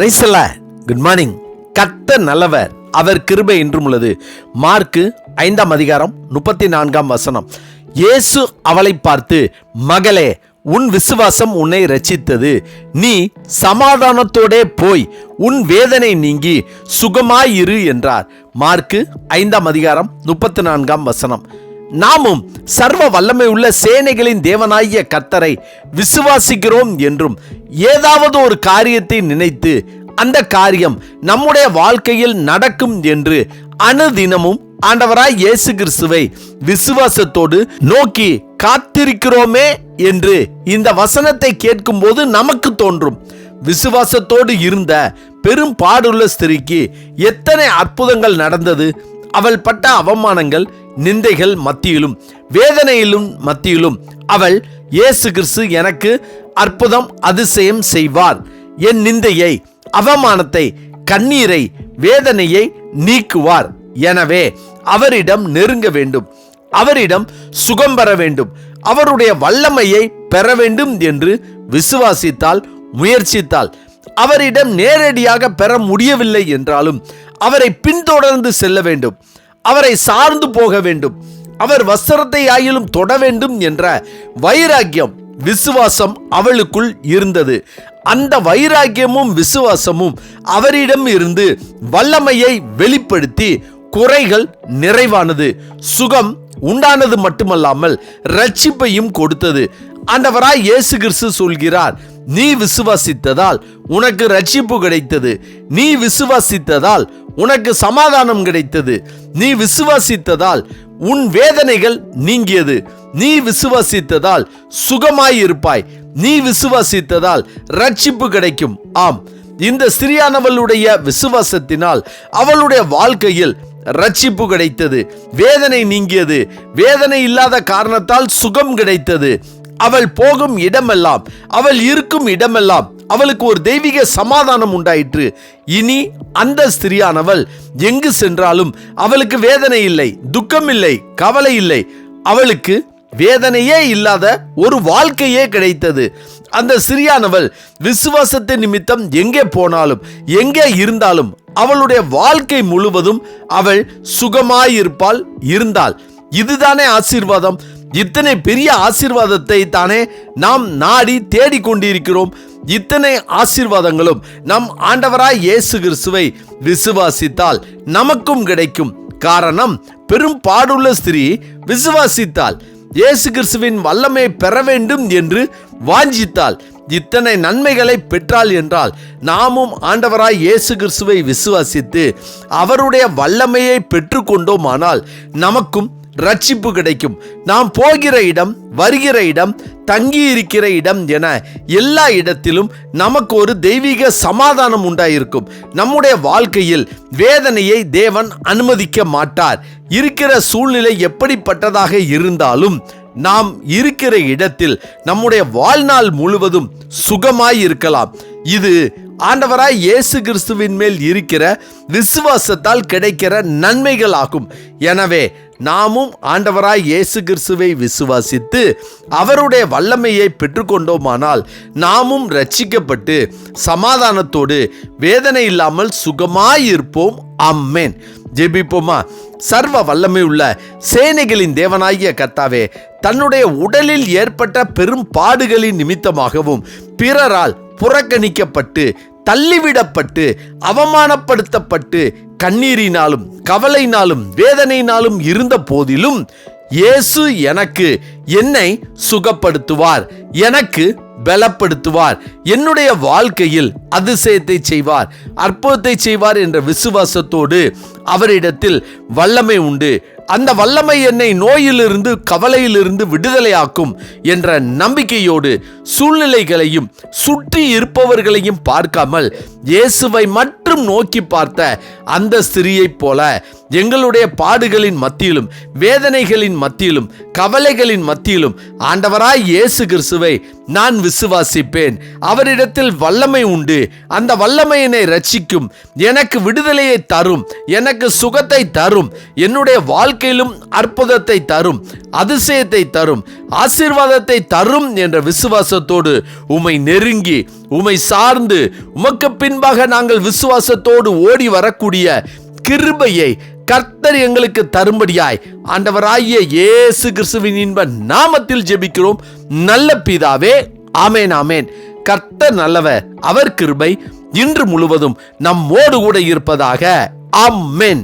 பிரைசல்ல good morning கத்த நல்லவர். அவர் கிருபை என்றும் உள்ளது. மார்க்கு ஐந்தாம் அதிகாரம் முப்பத்தி நான்காம் வசனம். இயேசு அவளை பார்த்து மகளே உன் விசுவாசம் உன்னை ரச்சித்தது நீ சமாதானத்தோடே போய் உன் வேதனை நீங்கி சுகமாயிரு என்றார். மார்க்கு ஐந்தாம் அதிகாரம் முப்பத்தி நான்காம் வசனம். நாமும் சர்வ வல்லமை உள்ள சேனைகளின் தேவனாகிய கத்தரை விசுவாசிக்கிறோம் என்றும் ஏதாவது ஒரு காரியத்தை நினைத்து அந்த காரியம் நம்முடைய வாழ்க்கையில் நடக்கும் என்று அனுதினமும் ஆண்டவராய் இயேசு கிறிஸ்துவை விசுவாசத்தோடு நோக்கி காத்திருக்கிறோமே என்று இந்த வசனத்தை கேட்கும்போது நமக்கு தோன்றும். விசுவாசத்தோடு இருந்த பெரும் பாடுள்ள ஸ்திரிக்கு எத்தனை அற்புதங்கள் நடந்தது அவள் பட்ட அவமானங்கள் நிந்தைகள் மத்தியிலும் வேதனையிலும் மத்தியிலும். அவள் இயேசு கிறிஸ்து எனக்கு அற்புதம் அதிசயம் செய்வார். என் நிந்தையை அவமானத்தை கண்ணீரை வேதனையை நீக்குவார். எனவே அவரிடம் நெருங்க வேண்டும். அவரிடம் சுகம் பெற வேண்டும். அவருடைய வல்லமையை பெற வேண்டும் என்று விசுவாசித்தால் முயற்சித்தால் அவரிடம் நேரடியாக பெற முடியவில்லை என்றாலும் அவரை பின்தொடர்ந்து செல்ல வேண்டும். அவரை சார்ந்து போக வேண்டும். அவர் வஸ்திரத்தை ஆயிலும் தொட வேண்டும் என்ற வைராக்கியம் விசுவாசம் அவளுக்குள் இருந்தது. அந்த வைராக்கியமும் விசுவாசமும் அவரிடம் இருந்து வல்லமையை வெளிப்படுத்தி குறைகள் நிறைவானது சுகம் உண்டானது மட்டுமல்லாமல் ரட்சிப்பையும் கொடுத்தது. ஆண்டவராய் இயேசு கிறிஸ்து சொல்கிறார் நீ விசுவாசித்ததால் உனக்கு ரட்சிப்பு கிடைத்தது. நீ விசுவாசித்ததால் உனக்கு சமாதானம் கிடைத்தது. நீ விசுவாசித்ததால் உன் வேதனைகள் நீங்கியது. நீ விசுவாசித்ததால் சுகமாயிருப்பாய். நீ விசுவாசித்ததால் ரட்சிப்பு கிடைக்கும். ஆம். இந்த ஸ்திரியானவளுடைய விசுவாசத்தினால் அவளுடைய வாழ்க்கையில் ரட்சிப்பு கிடைத்தது வேதனை நீங்கியது. வேதனை இல்லாத காரணத்தால் சுகம் கிடைத்தது. அவள் போகும் இடமெல்லாம் அவள் இருக்கும் இடமெல்லாம் அவளுக்கு ஒரு தெய்வீக சமாதானம் உண்டாயிற்று. இனி அந்த ஸ்திரியானவள் எங்கு சென்றாலும் அவளுக்கு வேதனை இல்லை துக்கம் இல்லை கவலை இல்லை. அவளுக்கு வேதனையே இல்லாத ஒரு வாழ்க்கையே கிடைத்தது. அந்த சிறியானவள் விசுவாசத்தின் நிமித்தம் எங்கே போனாலும் எங்கே இருந்தாலும் அவளுடைய வாழ்க்கை முழுவதும் அவள் சுகமாயிருப்பாள் இருந்தாள். இதுதானே ஆசீர்வாதம். இத்தனை பெரிய ஆசீர்வாதத்தை தானே நாம் நாடி தேடிக்கொண்டிருக்கிறோம் இத்தனை ஆசீர்வாதங்களும் நம் ஆண்டவராய் இயேசு கிறிஸ்துவை விசுவாசித்தால் நமக்கும் கிடைக்கும். காரணம் பெரும் பாடுள்ள ஸ்திரீ விசுவாசித்தாள். இயேசு கிறிஸ்துவின் வல்லமை பெற வேண்டும் என்று வாஞ்சித்தாள். இத்தனை நன்மைகளை பெற்றாள் என்றால் நாமும் ஆண்டவராய் இயேசு கிறிஸ்துவை விசுவாசித்து அவருடைய வல்லமையை பெற்றுக்கொண்டோமானால் நமக்கும் ரட்சிப்பு கிடைக்கும். நாம் போகிற இடம் வருகிற இடம் தங்கி இருக்கிற இடம் என எல்லா இடத்திலும் நமக்கு ஒரு தெய்வீக சமாதானம் உண்டாயிருக்கும். நம்முடைய வாழ்க்கையில் வேதனையை தேவன் அனுமதிக்க மாட்டார். இருக்கிற சூழ்நிலை எப்படிப்பட்டதாக இருந்தாலும் நாம் இருக்கிற இடத்தில் நம்முடைய வாழ்நாள் முழுவதும் சுகமாய் இருக்கலாம் இது ஆண்டவராய் இயேசு கிறிஸ்துவின் மேல் இருக்கிற விசுவாசத்தால் கிடைக்கிற நன்மைகள் ஆகும் எனவே நாமும் ஆண்டவராய் இயேசு கிறிஸ்துவை விசுவாசித்து அவருடைய வல்லமையை பெற்றுக்கொண்டோமானால் நாமும் ரட்சிக்கப்பட்டு சமாதானத்தோடு வேதனை இல்லாமல் சுகமாயிருப்போம். அம்மேன் ஜெபிப்போமா? சர்வ வல்லமை உள்ள சேனைகளின் தேவனாகிய கத்தாவே தன்னுடைய உடலில் ஏற்பட்ட பெரும் பாடுகளின் நிமித்தமாகவும் பிறரால் புறக்கணிக்கப்பட்டு தள்ளிவிடப்பட்டு அவமானப்படுத்தப்பட்டு கண்ணீரினாலும் கவலைனாலும் வேதனையினாலும் இருந்த போதிலும் இயேசு எனக்கு என்னை சுகப்படுத்துவார் எனக்கு பலப்படுத்துவார் என்னுடைய வாழ்க்கையில் அதிசயத்தை செய்வார் அற்புதத்தை செய்வார் என்ற விசுவாசத்தோடு அவரிடத்தில் வல்லமை உண்டு. அந்த வல்லமை என்னை நோயிலிருந்து கவலையிலிருந்து விடுதலையாக்கும் என்ற நம்பிக்கையோடு சூழ்நிலைகளையும் சுற்றி இருப்பவர்களையும் பார்க்காமல் இயேசுவை மட்டும் நோக்கி பார்த்த அந்த ஸ்திரியைப் போல எங்களுடைய பாடுகளின் மத்தியிலும் வேதனைகளின் மத்தியிலும் கவலைகளின் மத்தியிலும் ஆண்டவராய் இயேசு கிறிஸ்துவை நான் விசுவாசிப்பேன். அவரிடத்தில் வல்லமை உண்டு. அந்த வல்லமை என்னை ரட்சிக்கும். எனக்கு விடுதலையை தரும். எனக்கு சுகத்தை தரும். என்னுடைய வாழ்க்கை வாழ்க்கையிலும் அற்புதத்தை தரும் அதிசயத்தை தரும் ஆசீர்வாதத்தை தரும் என்ற விசுவாசத்தோடு உமை நெருங்கி உமை சார்ந்து உமக்கு பின்பாக நாங்கள் விசுவாசத்தோடு ஓடி வரக்கூடிய கிருபையை கர்த்தர் எங்களுக்கு தரும்படியாய் ஆண்டவராகிய இயேசு கிறிஸ்துவின் இன்ப நாமத்தில் ஜெபிக்கிறோம். நல்ல பிதாவே ஆமேன் ஆமேன். கர்த்தர் நல்லவர் அவர் கிருபை இன்று முழுவதும் நம்மோடு கூட இருப்பதாக ஆமென்.